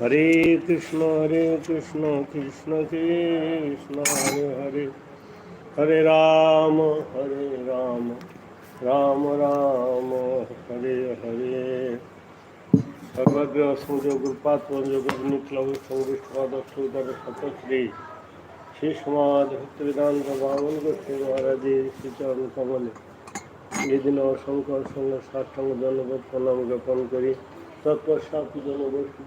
हरे कृष्ण हरे कृष्ण कृष्ण कृष्ण, हरे हरे। हरे राम हरे राम राम राम, हरे हरे। भगवद सूर्य गुरुपात निकलोदर सतश्री श्री समाज भक्त विधान भगवान गोष्ठी महाराज, श्री चरण कमल। যেদিন অসংখ্য অসংখ্য সাষ্টাঙ্গ জনপদ প্রণাম জ্ঞাপন করি। তৎপশ্চাৎ জনগোষ্ঠী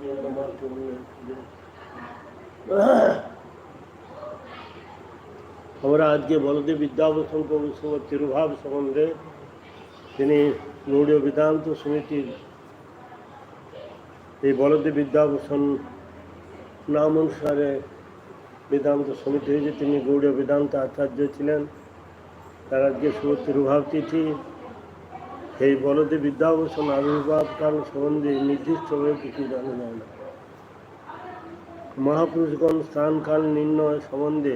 আমরা আজকে বলদেব বিদ্যাবসন প্রভু শ্রীমৎ তিরুভাব সম্বন্ধে তিনি গৌড়ীয় বেদান্ত সমিতির এই বলদেব বিদ্যাভূষণ নাম অনুসারে বেদান্ত সমিতি হয়েছে তিনি গৌড়ীয় বেদান্ত আচার্য ছিলেন তার আজকে তিরুভাব তিথি সেই বলদেব বিদ্যাভূষণ আবির্ভাব কাল সম্বন্ধে নির্দিষ্টভাবে কিছু জানা যায় না। মহাপুরুষগণ স্থানকাল নির্ণয় সম্বন্ধে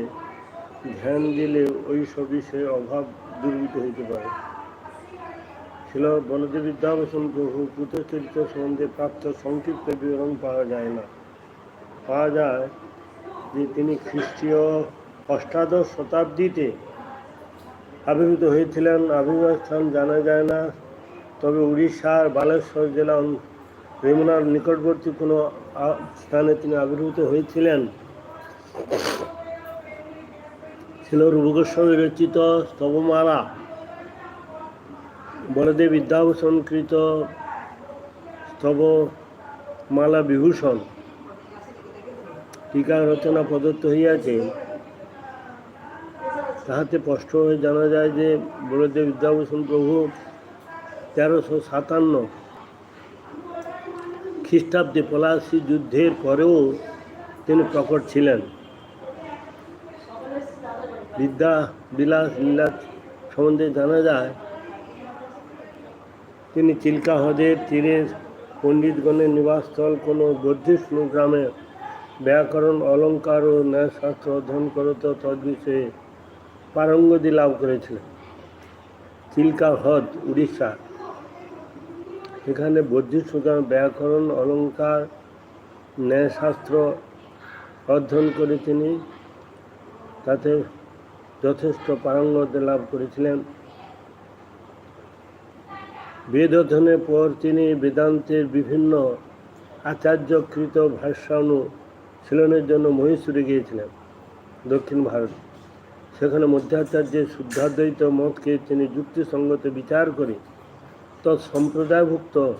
ধ্যান দিলে ওই সব বিষয়ে অভাব দূরীভূত হইতে পারে। ছিল বলদেব বিদ্যাভূষণ প্রভু পুত্রচরিত্র সম্বন্ধে প্রাপ্ত সংক্ষিপ্ত বিবরণ পাওয়া যায় না। পাওয়া যায় যে তিনি খ্রিস্টীয় অষ্টাদশ শতাব্দীতে আবির্ভূত হয়েছিলেন আবির্ভাব স্থান জানা যায় না। তবে উড়িষ্যার বালেশ্বর জেলা রেমুনার নিকটবর্তী কোনো স্থানে তিনি আবির্ভূত হয়েছিলেন। ছিল রূপগোস্বামী রচিত স্তবমালা। বলদেব বিদ্যাভূষণকৃত স্তবমালা বিভূষণ। টিকা রচনা প্রদত্ত হইয়াছে। তাহাতে স্পষ্ট হয়ে জানা যায় যে বলদেব বিদ্যাভূষণ প্রভু তেরোশো সাতান্ন খ্রিস্টাব্দে পলাশী যুদ্ধের পরেও তিনি প্রকট ছিলেন। বিদ্যা, বিলাস লীলা সম্বন্ধে জানা যায়, তিনি চিল্কা হ্রদের তীরে পণ্ডিতগণের নিবাসস্থল কোনো বর্ধিষ্ণু গ্রামে ব্যাকরণ, অলঙ্কার ও ন্যায়শাস্ত্র অধ্যয়ন করত। তদ্বিষয়ে পারঙ্গতি লাভ করেছিলেন। চিল্কা হ্রদ, উড়িষ্যা। এখানে বৌদ্ধিষ্ট গ্রামে ব্যাকরণ, অলঙ্কার, ন্যায়শাস্ত্র অধ্যয়ন করে তিনি তাতে যথেষ্ট পারঙ্গতি লাভ করেছিলেন। বেদ অধ্যয়নের পর তিনি বেদান্তের বিভিন্ন আচার্যকৃত ভাষ্যানুশীলনের জন্য মহীশূরে গিয়েছিলেন দক্ষিণ ভারত। সেখানে মধ্যাচার্যের শুদ্ধাদ্বৈত মতকে তিনি যুক্তিসঙ্গত বিচার করে তৎ সম্প্রদায়ভুক্ত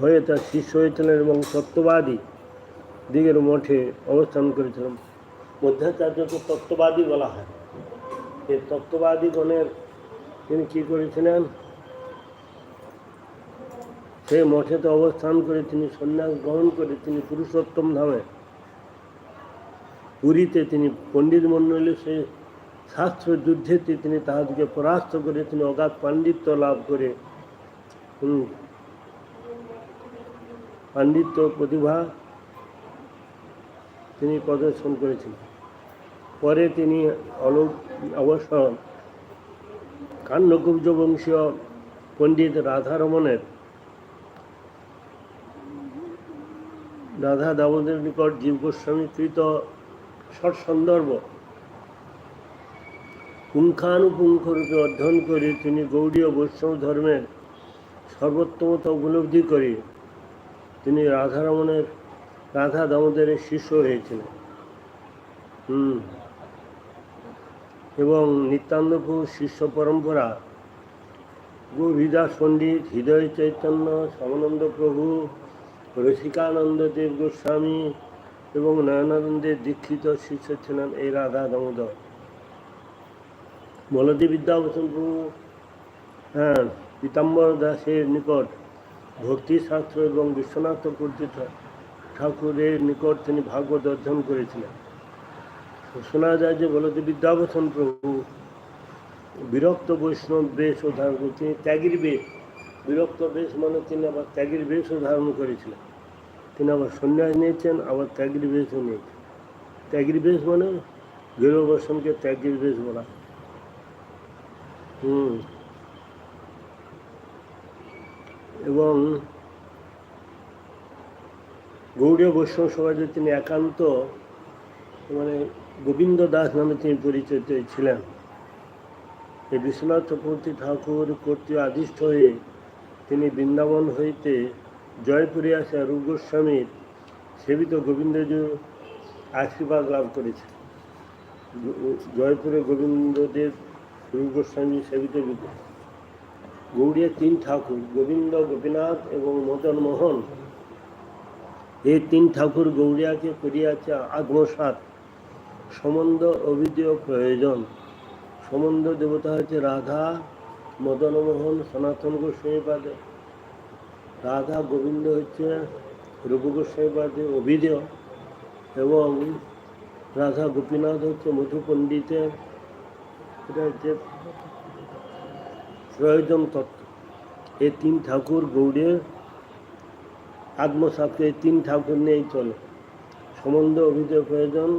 হয়ে তার শিষ্য হয়েছিলেন এবং তত্ত্ববাদী দিগের মঠে অবস্থান করেছিলেন। মধ্যাচার্যকে তত্ত্ববাদী বলা হয়। এই তত্ত্ববাদীগণের তিনি কী করেছিলেন? সেই মঠেতে অবস্থান করে তিনি সন্ন্যাস গ্রহণ করে তিনি পুরুষোত্তম ধামে পুরীতে তিনি পণ্ডিত মণ্ডলী সে শাস্ত্র যুদ্ধেতে তিনি তাহাদেরকে পরাস্ত করে তিনি অগাধ পাণ্ডিত্য লাভ করে। পাণ্ডিত্য প্রতিভা তিনি প্রদর্শন করেছিলেন পরে তিনি অলোক অবশ্য কান্নকুব্জ বংশীয় পণ্ডিত রাধারমণের রাধা দামোদর নিকট জীব গোস্বামী কৃত ষট সন্দর্ভ। পুঙ্খানুপুঙ্খ রূপে অধ্যয়ন করে তিনি গৌড়ীয় বৈষ্ণব ধর্মের সর্বোত্তমতা উপলব্ধি করে তিনি রাধারমণের, রাধা দামোদরের শিষ্য হয়েছিলেন। হুম। এবং নিত্যানন্দপুর শিষ্য পরম্পরা গৌরীদাস পণ্ডিত, হৃদয় চৈতন্য শ্যামানন্দ প্রভু, রসিকানন্দ দেব গোস্বামী এবং নয়নানন্দের দীক্ষিত শিষ্য ছিলেন এই রাধা দামোদর। বলদেব বিদ্যাভূষণ প্রভু হ্যাঁ পীতাম্বর দাসের নিকট ভক্তিশাস্ত্র এবং বিশ্বনাথ পূজিত ঠাকুরের নিকট তিনি ভাগবত অধ্যয়ন করেছিলেন। শোনা যায় যে বলদেব বিদ্যাভূষণ প্রভু বিরক্ত বৈষ্ণব বেশ ও ধারণ তিনি ত্যাগীর বেশ, বিরক্ত বেশ মানে তিনি আবার ত্যাগীর বেশও ধারণ করেছিলেন। তিনি আবার সন্ন্যাস নিয়েছেন, আবার ত্যাগীর বেশও নিয়েছেন। ত্যাগীর বেশ মানে গৃহবর্ষণকে ত্যাগীর বেশ বলা। হুম। এবং গৌড়ীয় বৈষ্ণব সমাজে তিনি একান্ত মানে গোবিন্দ দাস নামে তিনি পরিচিত ছিলেন। এই বিশ্বনাথ চক্রবর্তী ঠাকুর কর্তৃক আদিষ্ট হয়ে তিনি বৃন্দাবন হইতে জয়পুরে আসা রূপ গোস্বামীর সেবিত গোবিন্দজি আশীর্বাদ লাভ করেছে জয়পুরে গোবিন্দদেব রূপ গোস্বামী সেবিত। গৌড়িয়া তিন ঠাকুর, গোবিন্দ, গোপীনাথ এবং মদন মোহন, এই তিন ঠাকুর গৌড়িয়াকে করিয়াছে আত্মসাত সম্বন্ধ অভিধেয় প্রয়োজন। সম্বন্ধ দেবতা হচ্ছে রাধা, মদন মোহন, সনাতন গোস্বামীপাদে রাধা গোবিন্দ হচ্ছে রূপ গোস্বামীপাদে অভিধেয় এবং রাধা গোপীনাথ হচ্ছে মধু পণ্ডিতের এটা হচ্ছে প্রয়োজন তত্ত্ব। এই তিন ঠাকুর গৌড়ের আত্মসাতকে এই তিন ঠাকুর নিয়েই চলে। সম্বন্ধ অভিধেয় প্রয়োজন।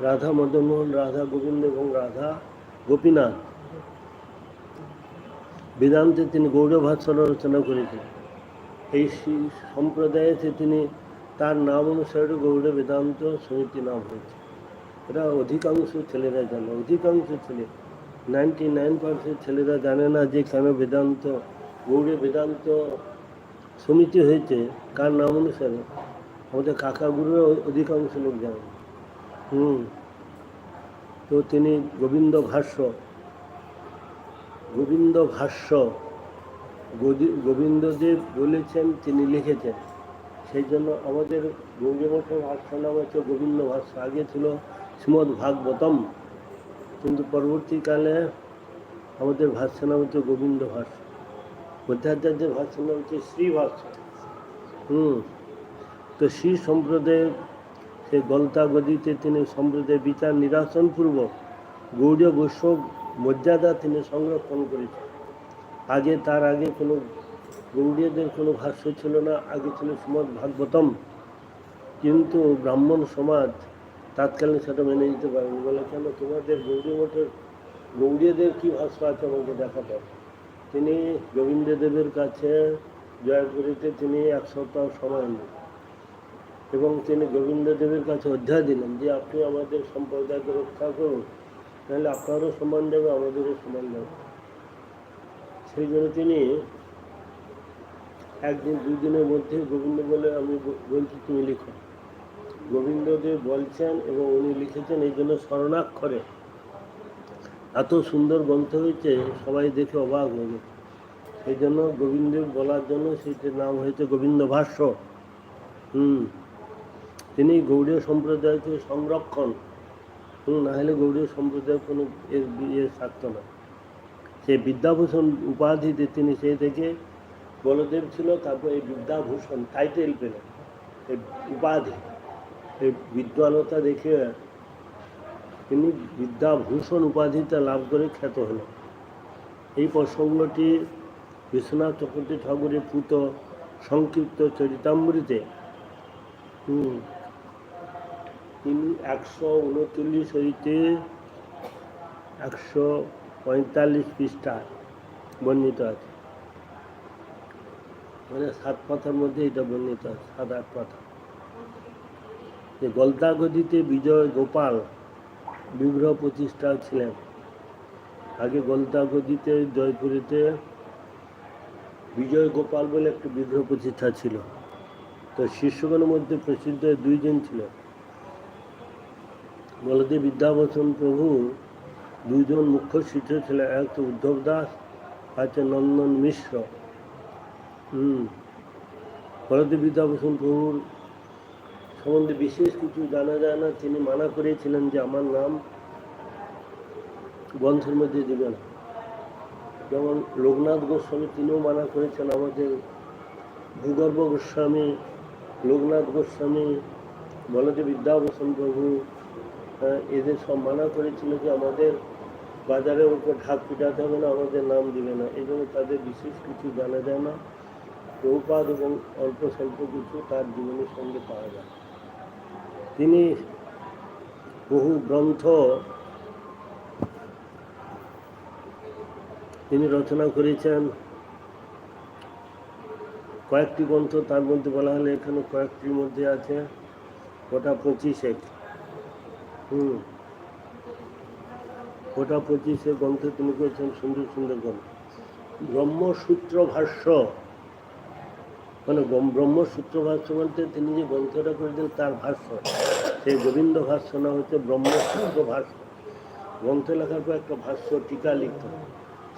রাধা মদনমোহন, রাধা গোবিন্দ এবং রাধা গোপীনাথ। বেদান্তে তিনি গৌড় ভাষ্য রচনা করেছেন। এই সম্প্রদায়েতে তিনি তার নাম অনুসারে গৌড় বেদান্ত সমিতি নাম হয়েছে। এটা অধিকাংশ ছেলেরা জানে। অধিকাংশ ছেলে নাইনটি নাইন পার্সেন্ট ছেলেরা জানে না যে কেন বেদান্ত, গৌড়ে বেদান্ত সমিতি হয়েছে, কার নাম অনুসারে। আমাদের কাকা কাকাগুরুরা অধিকাংশ লোক জানে। হুম। তো তিনি গোবিন্দ ভাষ্য গোবিন্দ ভাষ্য গোবিন্দদেব বলেছেন, তিনি লিখেছেন। সেই জন্য আমাদের গৌরীমঠের ভাষ্য নাম হচ্ছে গোবিন্দ ভাষ্য আগে ছিল শ্রীমদ ভাগবতম কিন্তু পরবর্তীকালে আমাদের ভাষ্য নাম হচ্ছে গোবিন্দ ভাষ্য মধ্যাচার্যের ভাষ্য নাম হচ্ছে শ্রী ভাষ্য হুম, তো শ্রী সম্প্রদায়ের সেই গলতা গদিতে তিনি সম্প্রদায়ের বিচার নিরাসনপূর্বক গৌড়ীয় বৈষ্ণব মর্যাদা তিনি সংরক্ষণ করেছেন। আগে তার আগে কোনো গৌড়ীয়দের কোনো ভাষ্য ছিল না, আগে ছিল শ্রীমদ ভাগবতম। কিন্তু ব্রাহ্মণ সমাজ তাৎকালীন সেটা মেনে নিতে পারেনি। বলে, কেন? তোমাদের গৌরী মঠের গৌড়ীয়দের কী ভাষ্য আছে আমাকে দেখাতে? তিনি গোবিন্দদেবের কাছে জয়পুরীতে তিনি এক সপ্তাহ সময় নেন এবং তিনি গোবিন্দদেবের কাছে অধ্যায় দিলেন যে, আপনি আমাদের সম্প্রদায়কে রক্ষা করুন। তাহলে আপনারও সম্মান দেবে, আমাদেরও সম্মান দেবে। সেই জন্য তিনি একদিন দুই দিনের মধ্যে গোবিন্দ বলে আমি বলছি তুমি লিখো গোবিন্দদেব বলছেন এবং উনি লিখেছেন, এই জন্য স্মরণাক্ষরে এত সুন্দর গ্রন্থ হয়েছে, সবাই দেখে অবাক হয়ে গেছে। সেই জন্য গোবিন্দ বলার জন্য সেটির নাম হয়েছে গোবিন্দ ভাষ্য। হুম। তিনি গৌড়ীয় সম্প্রদায়কে সংরক্ষণ না হলে গৌড়ীয় সম্প্রদায় কোনো এর ইয়ে থাকতো না। সেই বিদ্যাভূষণ উপাধিতে তিনি সেই থেকে বলদেব ছিল তারপর এই বিদ্যাভূষণ টাইটেল পেলেন। এই উপাধি এই বিদ্বানতা দেখে তিনি বিদ্যাভূষণ উপাধিটা লাভ করে খ্যাত হলেন। এই প্রসঙ্গটি বিশ্বনাথ চক্রবর্তী ঠাকুরের পুত সংক্ষিপ্ত চরিতামৃতে হুম, তিনি একশো উনচল্লিশ হইতে একশো পঁয়তাল্লিশ পৃষ্ঠা বর্ণিত আছে। মানে সাত পাতার মধ্যে এটা বর্ণিত আছে, সাত, আট পাতা। যে গলদাগদিতে বিজয় গোপাল বিগ্রহ প্রতিষ্ঠা ছিলেন। আগে গলদাগদিতে জয়পুরেতে বিজয় গোপাল বলে একটা বিগ্রহ প্রতিষ্ঠা ছিল। তো শিষ্যগণের মধ্যে প্রসিদ্ধ দুইজন ছিল বলদেব বিদ্যাবচন প্রভু দুইজন মুখ্য শিষ্য ছিলেন, এক তো উদ্ধব দাস হচ্ছে নন্দন মিশ্র। হুম বলদেব বিদ্যাভূষণ প্রভুর সম্বন্ধে বিশেষ কিছু জানা যায় না। তিনি মানা করেছিলেন যে আমার নাম গ্রন্থের মধ্যে দেবে না। যেমন লোকনাথ গোস্বামী, তিনিও মানা করেছেন আমাদের ভূগর্ভ গোস্বামী, লোকনাথ গোস্বামী বলদেব বিদ্যাভূষণ প্রভু এদের সব মানা করেছিল যে আমাদের বাজারের উপর ঢাক পিটাতে হবে না, আমাদের নাম দিবে না। এই জন্য তাদের বিশেষ কিছু জানা যায় না প্রভুপাদ এবং অল্প স্বল্প কিছু তার জীবনের সঙ্গে পাওয়া যায়। তিনি বহু গ্রন্থ, তিনি রচনা করেছেন। কয়েকটি গ্রন্থ তার মধ্যে বলা হলে এখানে কয়েকটির মধ্যে আছে ওটা পঁচিশে হুম। ওটা পঁচিশে গ্রন্থ তিনি করেছেন সুন্দর সুন্দর গ্রন্থ। ব্রহ্মসূত্র ভাষ্য। মানে ব্রহ্মসূত্র ভাষ্য বলতে তিনি যে গ্রন্থটা করেছেন তার ভাষ্য। সেই গোবিন্দ ভাষ্য না, হচ্ছে ব্রহ্মসূত্র ভাষ্য। গ্রন্থ লেখার পর একটা ভাষ্য টিকা লিখতে।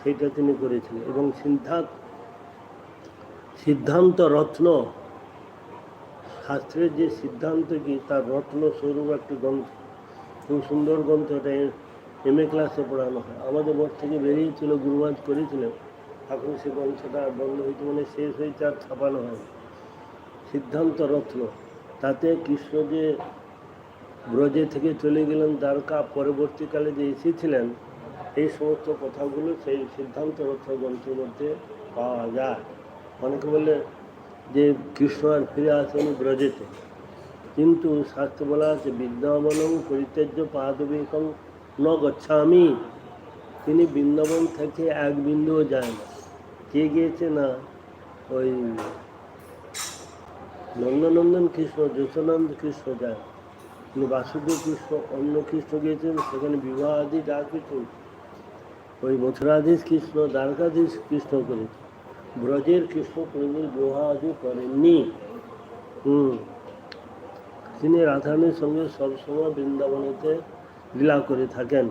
সেইটা তিনি করেছিলেন এবং সিদ্ধান্ত সিদ্ধান্ত রত্ন। শাস্ত্রের যে সিদ্ধান্ত কি, তার রত্ন স্বরূপ একটি গ্রন্থ। খুব সুন্দর গ্রন্থ এটা এম এ ক্লাসে পড়ানো হয়। আমাদের মঠ থেকে বেরিয়েছিল গুরুমাজ করেছিলেন। এখন সে গ্রন্থটা বন্ধ হয়েছে মানে শেষ হয়েছে আর ছাপানো হয় সিদ্ধান্ত রত্ন। তাতে কৃষ্ণ যে ব্রজে থেকে চলে গেলেন দ্বারকা পরবর্তীকালে যে এসেছিলেন, এই সমস্ত কথাগুলো সেই সিদ্ধান্ত রত্ন গ্রন্থের মধ্যে পাওয়া যায়। অনেকে বলে যে কৃষ্ণ আর ফিরে আসেনি ব্রজেতে। কিন্তু শাস্ত্রে বলা আছে বৃন্দাবনং পরিত্যাজ্য পাদবিকং ন গচ্ছামি। তিনি বৃন্দাবন থেকে এক বিন্দুও যায় না। কে গিয়েছে না? ওই নন্দনন্দন কৃষ্ণ, যশোনন্দ কৃষ্ণ যায়। তিনি বাসুদেব কৃষ্ণ, অন্য কৃষ্ণ গিয়েছেন, সেখানে বিবাহ আদি যা কিছু ওই মথুরাধীশ কৃষ্ণ, দ্বারকাধীশ কৃষ্ণ করেছে। ব্রজের কৃষ্ণ কোনোদিন বিবাহ আদি করেননি। হুম। তিনি রাধারানীর সঙ্গে সবসময় বৃন্দাবনেতে লীলা করে থাকেন।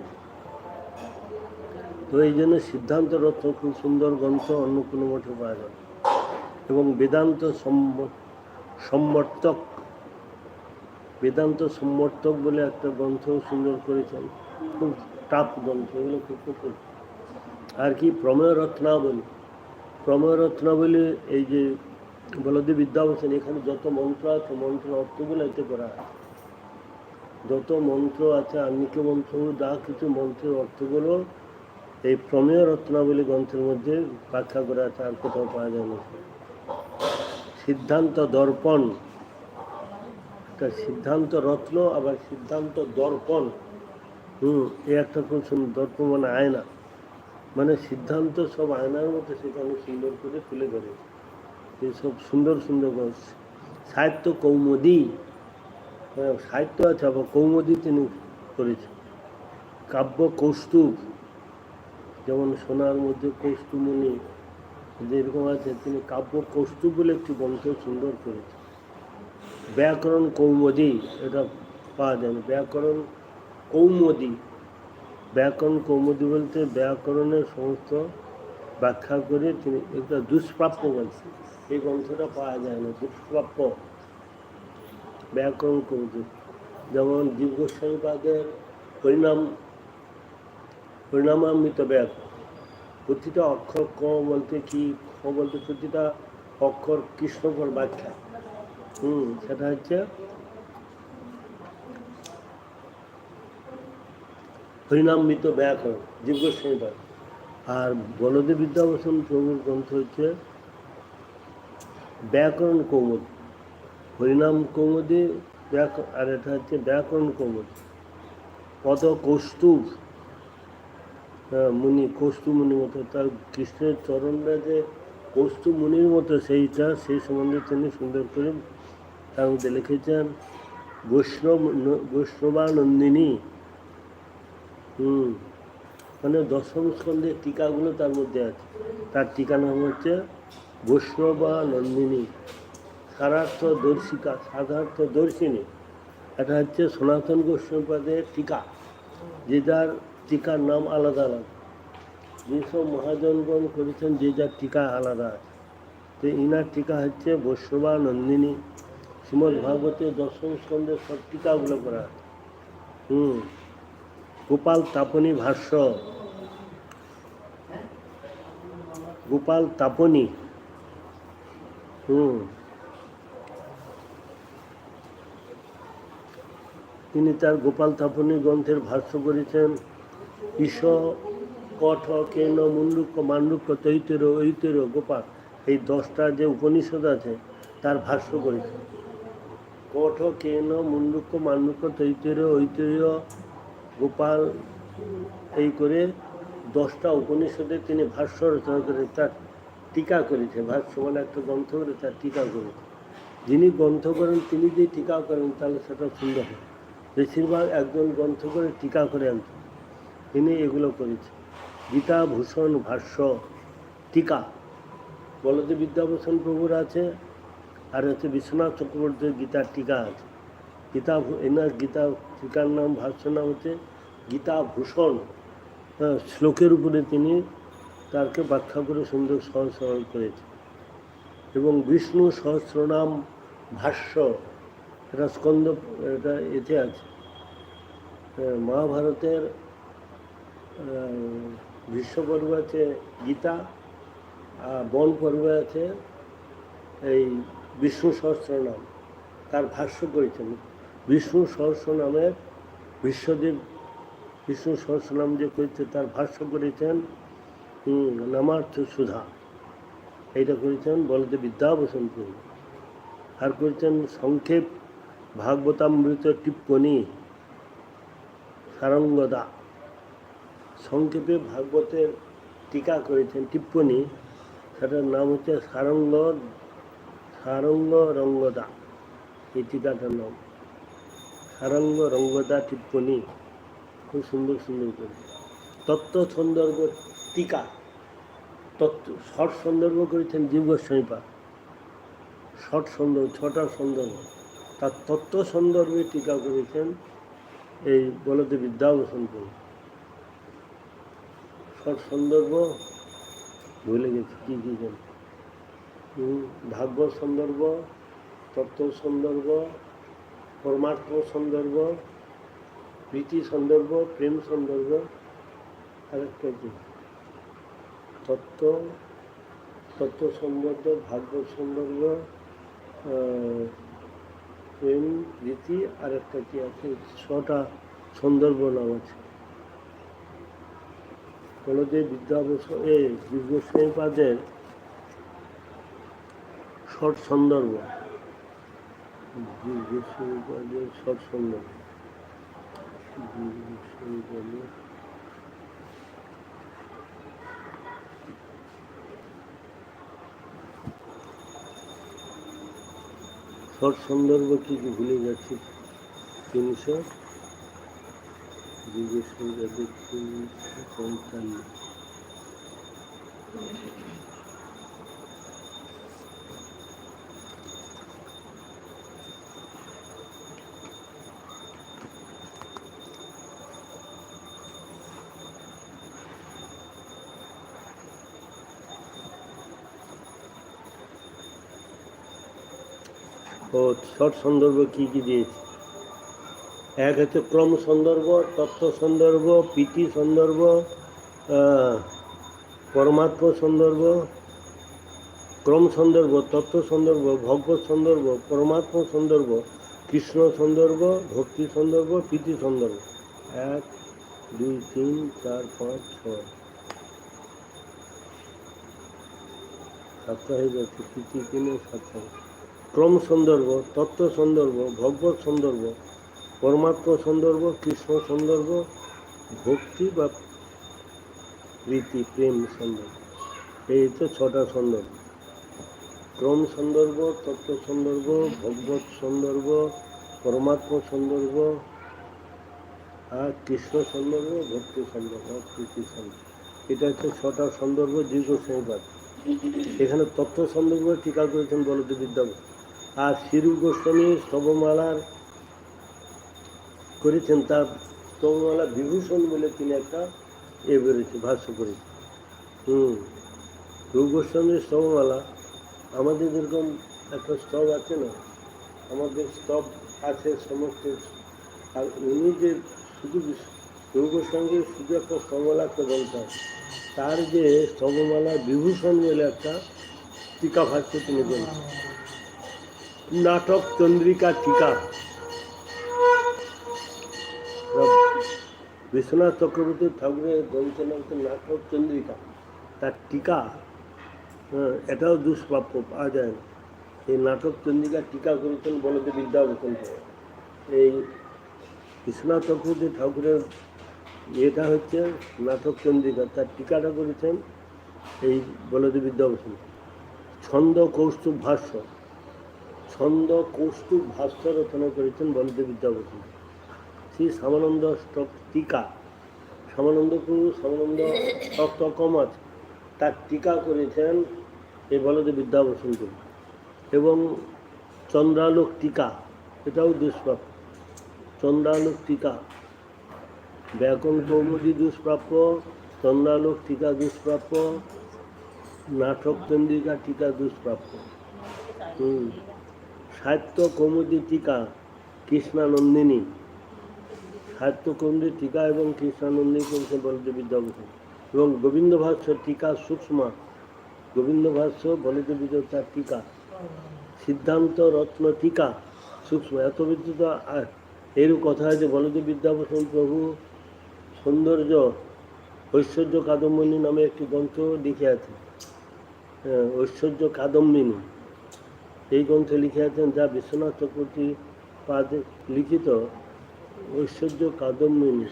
তো এই জন্য সিদ্ধান্ত রত্ন খুব সুন্দর গ্রন্থ অন্য কোনো মঠে পাওয়া যায়। এবং বেদান্ত সম্বর্তক বেদান্ত সম্বর্তক বলে একটা গ্রন্থ সুন্দর করেছেন। খুব টাফ গ্রন্থ, এগুলো খুব খুব আর কি, প্রমেয় রত্নাবলী। প্রমেয় রত্নাবলী এই যে বলদেব বিদ্যাভূষণ এখানে যত মন্ত্র আছে মন্ত্রের অর্থগুলো এতে করা যত মন্ত্র আছে আর্নিক মন্ত্র, যা কিছু মন্ত্রের অর্থগুলো, এই প্রমেয় রত্নাবলী গ্রন্থের মধ্যে ব্যাখ্যা করা আছে, আর কোথাও পাওয়া যায় না। সিদ্ধান্ত দর্পণ। একটা সিদ্ধান্ত রত্ন, আবার সিদ্ধান্ত দর্পণ। হুম, এই একটা খুব সুন্দর দর্পণ মানে আয়না। মানে সিদ্ধান্ত সব আয়নার মধ্যে সেখানে সুন্দর করে তুলে ধরেছে। এইসব সুন্দর সুন্দর। সাহিত্য কৌমুদি। হ্যাঁ, সাহিত্য আছে আবার কৌমুদি তিনি করেছেন। কাব্য কৌস্তুভ যেমন সোনার মধ্যে কৌস্তুমণি যেরকম আছে তিনি কাব্য কৌস্তুভ বলে একটি গ্রন্থ সুন্দর করেছেন। ব্যাকরণ কৌমুদি এটা পাওয়া যায় না। ব্যাকরণ কৌমুদি। ব্যাকরণ কৌমুদি বলতে ব্যাকরণের সমস্ত ব্যাখ্যা করে তিনি এটা দুষ্প্রাপ্য বলছেন। এই গ্রন্থটা পাওয়া যায় না দুষ্প্রাপ্য ব্যাকরণ কৌমুদি যেমন দীর্ঘস্বামীবাদের পরিণাম পরিণামান্বিত ব্যাকরণ। প্রতিটা অক্ষর ক বলতে কি, খ বলতে প্রতিটা অক্ষর কৃষ্ণকর ব্যাখ্যা। হুম, সেটা হচ্ছে পরিণামিত ব্যাকরণ জীবগোস্বামীবাদ আর বলদেব বিদ্যাভূষণ প্রভুর গ্রন্থ হচ্ছে ব্যাকরণ কৌমুদ হরিনাম কৌমুদি আর এটা হচ্ছে ব্যাকরণ কৌমুদ। কত কৌস্তুভ হ্যাঁ, মুনি কৌস্তুভ মুনির মতো তার কৃষ্ণের চরণরা যে কৌস্তুভ মুনির মতো সেইটা সেই সম্বন্ধে তিনি সুন্দর করে তার মধ্যে লিখেছেন বৈষ্ণব বৈষ্ণবানন্দিনী হুম মানে দশম স্কন্ধের টিকাগুলো তার মধ্যে আছে। তার টিকা নাম হচ্ছে বৈষ্ণবা নন্দিনী সারার্থ দর্শিকা সাধার্থ দর্শিনী এটা হচ্ছে সনাতন গোস্বামীপাদের টিকা, যে যার টিকার নাম আলাদা আলাদা। যেসব মহাজনগণ করেছেন, যে যার টিকা আলাদা আছে। তো ইনার টিকা হচ্ছে বৈষ্ণবা নন্দিনী শ্রীমদ ভাগবতে দশম স্কন্ধের সব টিকাগুলো করা হুম, গোপাল তাপনী ভাষ্য। গোপাল তাপনী তিনি তার গোপাল তাপনী গ্রন্থের ভাষ্য করেছেন ঈশ কঠ কেন মুন্ডুক্য মান্ডুক্য তৈতের, ঐতের, গোপাল। এই দশটা যে উপনিষদ আছে, তার ভাষ্য করেছেন কঠ কেন মুন্ডুক্য মান্ডুক্য তৈতের ঐতেয় গোপাল? এই করে দশটা উপনিষদে তিনি ভাষ্য রচনা করেন তার টিকা করেছে ভাষ্য মানে একটা গ্রন্থ করে তার টিকা করেছে যিনি গ্রন্থ করেন, তিনি যদি টিকা করেন, তাহলে সেটা সুন্দর হয় বেশিরভাগ একজন গ্রন্থ করে টিকা করে আনছেন তিনি এগুলো করেছে গীতা, ভূষণ, ভাষ্য, টিকা। বলদেব বিদ্যাভূষণ প্রভুর আছে, আর হচ্ছে বিশ্বনাথ চক্রবর্তীর গীতার টিকা আছে। গীতা এনার গীতা টিকার নাম, ভাষ্য নাম হচ্ছে গীতা ভূষণ। শ্লোকের উপরে তিনি তারকে ব্যাখ্যা করে সুন্দর সহজ সরল করেছে। এবং বিষ্ণু সহস্রনাম ভাষ্য, এটা স্কন্দ, এটা এতে আছে। মহাভারতের ভীষ্ম পর্ব আছে গীতা, আর বন পর্বে আছে এই বিষ্ণু সহস্রনাম। তার ভাষ্য করেছেন। বিষ্ণু সহস্র নামের বিশ্বদেব বিষ্ণু সহস্রনাম যে করেছে, তার ভাষ্য করেছেন হুম, নামার্থ সুধা এইটা করেছেন বলতে বিদ্যাভূষণ আর করেছেন সংক্ষেপ ভাগবতামৃত টিপ্পণী সারঙ্গদা। সংক্ষেপে ভাগবতের টিকা করেছেন টিপ্পণী সেটার নাম হচ্ছে সারঙ্গ সারঙ্গ রঙ্গদা এই টিকাটার নাম। সারঙ্গ রঙ্গদা টিপ্পণী খুব সুন্দর সুন্দর করে। তত্ত্ব সন্দর্ভ টিকা। তত্ত্ব ষট সন্দর্ভ করেছেন জীব গোস্বামীপা ষট সন্দর্ভ ছটা সন্দর্ভ তার তত্ত্ব সন্দর্ভে টিকা করেছেন এই বলতে বিদ্যাভূষণ প্রভু ষট সন্দর্ভ ভুলে গেছি কী কী যেন ভাগ্য সন্দর্ভ তত্ত্ব সন্দর্ভ পরমার্থ সন্দর্ভ প্রীতি সন্দর্ভ প্রেম সন্দর্ভ আরেকটা কি? তত্ত্ব তত্ত্ব সন্দর্ভ ভাগ্য আহ, প্রেম রীতি আর একটা কি আছে? ছটা সন্দর্ভ নাম আছে। কোনোতে বিদ্যাবস এ বিশ্বপাদের শট সন্দর্ভ বিশ্বপাদের শট সন্দর্ভ বিশ্বপাদের শট সন্দর্ভ কি কি ভুলে যাচ্ছি তিনশো। তিনশো পঞ্চান্ন শর্ট সন্দর্ভ কি কি দিয়েছে? এক হচ্ছে ক্রম সন্দর্ভ, তত্ত্ব সন্দর্ভ, প্রীতি সন্দর্ভ পরমাত্ম সন্দর্ভ, ক্রম সন্দর্ভ, তত্ত্ব সন্দর্ভ ভগবত সন্দর্ভ, পরমাত্ম সন্দর্ভ, কৃষ্ণ সন্দর্ভ, ভক্তি সন্দর্ভ, প্রীতি সন্দর্ভ। এক, দুই, তিন, চার, পাঁচ, ছয়। সাতটা হয়ে যাচ্ছে, প্রীতি তিনে সাতটা। ক্রম সন্দর্ভ, তত্ত্ব সন্দর্ভ ভগবত সন্দর্ভ, পরমাত্ম সন্দর্ভ, কৃষ্ণ সন্দর্ভ, ভক্তি বা প্রীতি, প্রেম সন্দর্ভ। এই তো ছটা সন্দর্ভ। ক্রম সন্দর্ভ, তত্ত্ব সন্দর্ভ ভগবত সন্দর্ভ, পরমাত্ম সন্দর্ভ, আর কৃষ্ণ সন্দর্ভ, ভক্তি সন্দর্ভ প্রীতি সন্দর্ভ। এটা হচ্ছে ছটা সন্দর্ভ দীর্ঘ সংবাদ এখানে তত্ত্ব সন্দর্ভ টিকা করেছেন বলতে বিদ্যাপতি আর শিরু গোস্বামী স্তবমালার করেছেন, তার স্তবমালা বিভূষণ বলে তিনি একটা এ বেরোচ্ছে, ভাষ্য করেছে হুম রূপ গোস্বামীর স্তবমালা, আমাদের যেরকম একটা স্তব আছে না, আমাদের স্তব আছে সমস্ত আর উনি যে শুধু রূপ শুধু একটা স্তবমালা বলতেন তার যে স্তবমালা বিভূষণ বলে একটা টিকা ভাষ্য তিনি বলছেন। নাটক চন্দ্রিকা টিকা। বিশ্বনাথ চক্রবর্তী ঠাকুরের গ্রন্থ নাম হচ্ছে নাটক চন্দ্রিকা। তার টিকা হ্যাঁ, এটাও দুষ্প্রাপ্য পাওয়া যায় না। এই নাটক চন্দ্রিকা টিকা করেছেন বলতে বিদ্যাভূষণ এই বিশ্বনাথ চক্রবর্তী ঠাকুরের এটা হচ্ছে নাটক চন্দ্রিকা। তার টিকাটা করেছেন এই বলদেব বিদ্যাভূষণ ছন্দ কৌস্তুভ ভাষ্য। ছন্দ কৌস্তুভ ভাষ্য রচনা করেছেন বলদেব বিদ্যাভূষণ শ্রী শ্যামানন্দ টিকা শ্যামানন্দ গুরু শ্যামানন্দ সপ্তকমত তার টিকা করেছেন এই বলদেব বিদ্যাভূষণ এবং চন্দ্রালোক টিকা এটাও দুষ্প্রাপ্য। চন্দ্রালোক টিকা ব্যাকরণ কৌমুদী দুষ্প্রাপ্য চন্দ্রালোক টিকা দুষ্প্রাপ্য নাটক চন্দ্রিকা টিকা দুষ্প্রাপ্য। হুম। সাহিত্য কৌমুদী টিকা, কৃষ্ণানন্দিনী। সাহিত্য কৌমুদী টিকা এবং কৃষ্ণানন্দিনী করেছে বলদেব বিদ্যাভূষণ এবং গোবিন্দ ভাষ্য টিকা সূক্ষ্মা, গোবিন্দ ভাষ্য বলদেব বিদ্যা টিকা। সিদ্ধান্ত রত্ন টিকা সূক্ষ্ম। এত বিদ্যুৎ আর এর কথা আছে বলদেব বিদ্যাভূষণ প্রভু সৌন্দর্য, ঐশ্বর্য কাদম্বিনী নামে একটি গ্রন্থ লিখে আছে ঐশ্বর্য কাদম্বিনী। এই গ্রন্থে লিখে আছেন যা বিশ্বনাথ চক্রবর্তী পাদে লিখিত ঐশ্বর্য কাদম্বিনী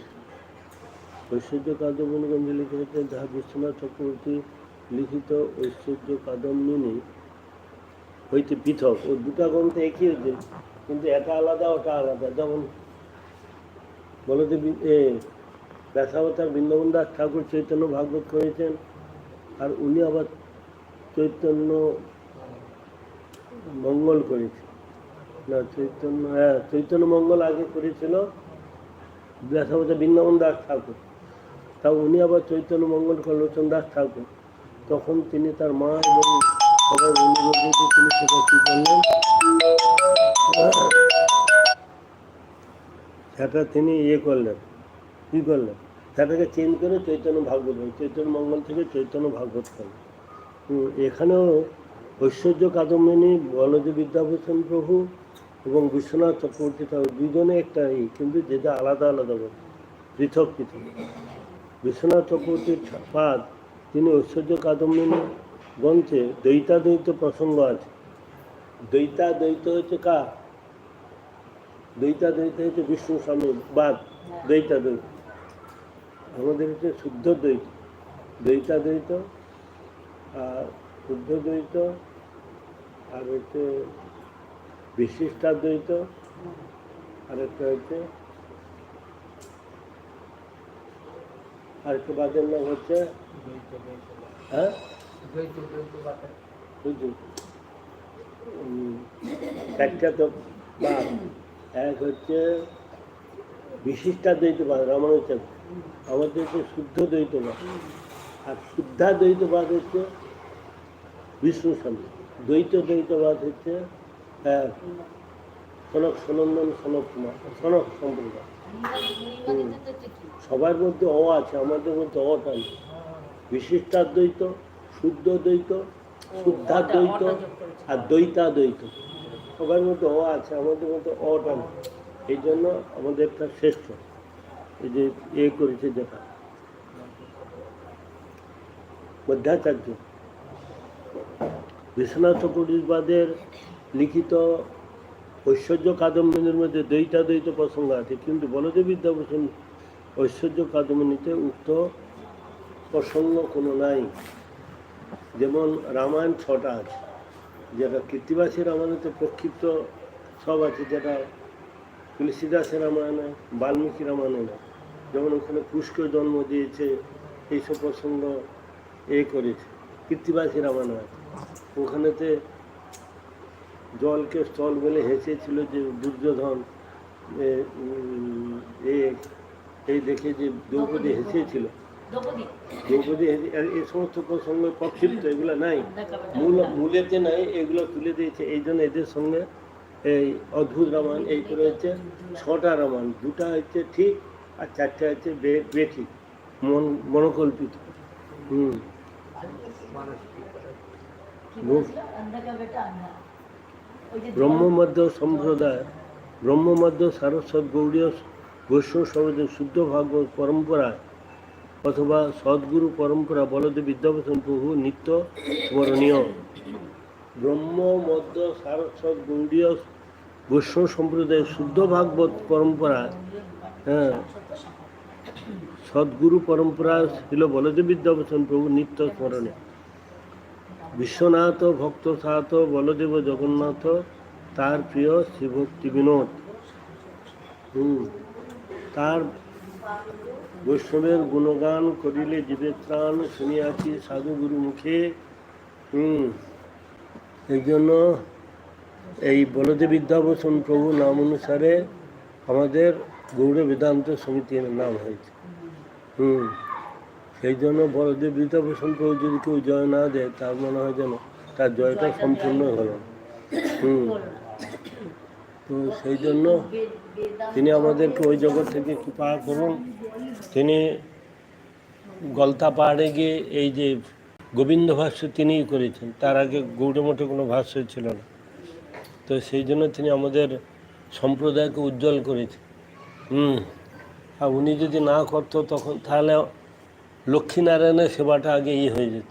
ঐশ্বর্য কাদম্বিনী গ্রন্থে লিখে আছেন যা বিশ্বনাথ চক্রবর্তী লিখিত ঐশ্বর্য কাদম্বিনী হইতে পৃথক। ও দুটা গ্রন্থ একই হয়েছে কিন্তু এটা আলাদা, ওটা আলাদা। যেমন বলতে এ ব্যথাবতার বৃন্দাবন দাস ঠাকুর চৈতন্য ভাগবত করেছেন, আর উনি আবার চৈতন্য মঙ্গল করেছে। না, চৈতন্য হ্যাঁ চৈতন্য মঙ্গল আগে করেছিল। ব্যথাবতা বৃন্দাবন দাস ঠাকুর। তা উনি আবার চৈতন্য মঙ্গল কলোচন দাস ঠাকুর। তখন তিনি তার মা এবং সবাই অনুরোধে তিনি সেটা কী করলেন। সেটা তিনি ইয়ে করলেন। কী করলেন? সেটাকে চেঞ্জ করে চৈতন্য ভাগবত, চৈতন্য মঙ্গল থেকে চৈতন্য ভাগবত করলেন। এখানেও ঐশ্বর্য কাদম্বিনী বলদেব বিদ্যাভূষণ প্রভু এবং বিশ্বনাথ চক্রবর্তী ঠাকুর দুজনে একটা এই কিন্তু যেটা আলাদা আলাদা বলে পৃথক পৃথক। বিশ্বনাথ চক্রবর্তীর পাদ, তিনি ঐশ্বর্য কাদম্বিনী গ্রন্থে দ্বৈতাদ্বৈত প্রসঙ্গ আছে। দ্বৈতাদ্বৈত হচ্ছে কার? দ্বৈতাদ্বৈত হচ্ছে বিষ্ণু স্বামী, বাদ, দ্বৈতাদ্বৈত। আমাদের হচ্ছে শুদ্ধ দ্বৈত দ্বৈতাদ্বৈত আর শুদ্ধ দ্বৈত আর হচ্ছে বিশিষ্টাদ্বৈত আর একটা হচ্ছে আরেকটা বাদের নাম হচ্ছে হ্যাঁ? তো এক হচ্ছে বিশিষ্টাদ্বৈতবাদ রামানুচার আমাদের হচ্ছে শুদ্ধ দ্বৈতবাদ আর শুদ্ধা দ্বৈতবাদ হচ্ছে বিষ্ণু স্বামী দ্বৈত দ্বৈতবাদ হচ্ছে হ্যাঁ, সনক সনন্দন সনক কুমার সনক সম্প্রদায়। সবার মধ্যে অ আছে আমাদের মধ্যে অটা নেই। বিশিষ্টাদ্বৈত শুদ্ধ দ্বৈত শুদ্ধাদ্বৈত আর দ্বৈতাদ্বৈত সবার মধ্যে অ আছে আমাদের মধ্যে অটা নেই। এই জন্য আমাদের একটা শ্রেষ্ঠ। এই যে এ করেছে যেটা মধ্যাচার্য বিশ্বনাথ চক্রবর্তীবাদের লিখিত ঐশ্বর্য কাদম্বিনীর মধ্যে দ্বৈতাদ্বৈত প্রসঙ্গ আছে, কিন্তু বলদেব বিদ্যাভূষণ ঐশ্বর্য কাদম্বিনীতে উক্ত প্রসঙ্গ কোনো নাই। যেমন রামায়ণ ছটা আছে, যেটা কীর্তিবাসী রামায়ণেতে প্রক্ষিপ্ত সব আছে, যেটা তুলসীদাসের রামায়ণে, বাল্মীকি রামায়ণে না যেমন ওখানে পুষ্ক জন্ম দিয়েছে, এইসব প্রসঙ্গ এ করেছে, কীর্তিবাসী রামায়ণ আছে। ওখানেতে জলকে স্থল বলে হেসেছিল যে দুর্যোধন এ, এই দেখে যে দ্রৌপদী হেসেছিল। দ্রৌপদী। হেসে- আর এই সমস্ত প্রসঙ্গ প্রক্ষিপ্ত এগুলো নাই। মূল মূলেতে নাই এগুলো তুলে দিয়েছে। এই জন্য এদের সঙ্গে এই অদ্ভুত রামায়ণ এই করে হচ্ছে ছটা রামায়ণ। দুটা হচ্ছে ঠিক আর চারটে হচ্ছে বে- বেঠিক মন মনোকল্পিত। হুম। ব্রহ্মমধ্য সম্প্রদায়, ব্রহ্মমধ্য সারস্বত গৌড়ীয় বৈষ্ণব সমাজের শুদ্ধ ভাগবত পরম্পরায় অথবা সদ্গুরু পরম্পরা বলদেব বিদ্যাভূষণ প্রভু নিত্য স্মরণীয়। ব্রহ্মমধ্য সারস্বত গৌড়ীয় বৈষ্ণব সম্প্রদায়ের শুদ্ধ ভাগবত পরম্পরা হ্যাঁ সদ্গুরু পরম্পরা ছিল বলদেব বিদ্যাভূষণ প্রভু নিত্য স্মরণে। বিশ্বনাথ ভক্ত সাত বলদেব জগন্নাথ, তার প্রিয় শ্রীভক্তি বিনোদ। হুম, তার বৈষ্ণবের গুণগান করিলে জীবের ত্রাণ শুনিয়াছি সাধুগুরু মুখে হুম, এই জন্য এই বলদেব বিদ্যাভূষণ প্রভু নাম অনুসারে আমাদের গৌড় বেদান্ত সমিতির নাম হয়েছে। হুম সেই জন্য বলদেব বিদ্যাভূষণ প্রভু যদি কেউ জয় না দেয়, তার মনে হয় যেন তার জয়টা সম্পূর্ণ হলো হুম। তো সেই জন্য তিনি আমাদেরকে ওই জগৎ থেকে কৃপা করুন। তিনি গলতা পাহাড়ে গিয়ে এই যে গোবিন্দ ভাষ্য তিনিই করেছেন। তার আগে গৌড়ে মঠে কোনো ভাষ্য ছিল না। তো সেই জন্য তিনি আমাদের সম্প্রদায়কে উজ্জ্বল করেছেন। হুম। আর উনি যদি না করতো তখন তাহলে লক্ষ্মীনারায়ণের সেবাটা আগে ইয়ে হয়ে যেত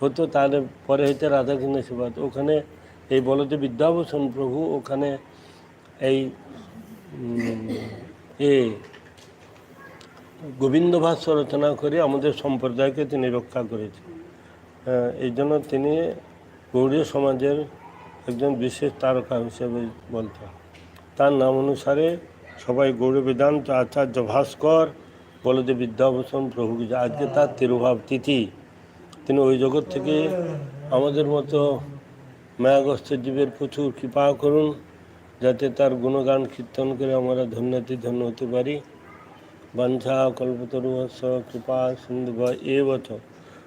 হতো তাহলে পরে হইতে রাধাকৃষ্ণের সেবা। ওখানে এই বলতে বিদ্যাভূষণ প্রভু ওখানে এই এ গোবিন্দ ভাষ্য রচনা করে আমাদের সম্প্রদায়কে তিনি রক্ষা করেছেন হ্যাঁ, এই জন্য তিনি গৌড়ীয় সমাজের একজন বিশেষ তারকা হিসেবে বলতে হয়। তার নাম অনুসারে সবাই গৌড় বেদান্ত আচার্য ভাস্কর বলদেব বিদ্যাভূষণ প্রভু আজকে তার তিরুভাব তিথি। তিনি ওই জগৎ থেকে আমাদের মতো মায়াগ্রস্ত জীবের প্রচুর কৃপা করুন, যাতে তার গুণগান কীর্তন করে আমরা ধন্যতি ধন্য হতে পারি। বাঞ্ছা কল্পতরুহস্য কৃপা সিন্ধু এ বচ।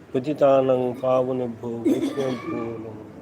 পতিতানং পাবনেভ্যো বৈষ্ণভ্যো নমঃ।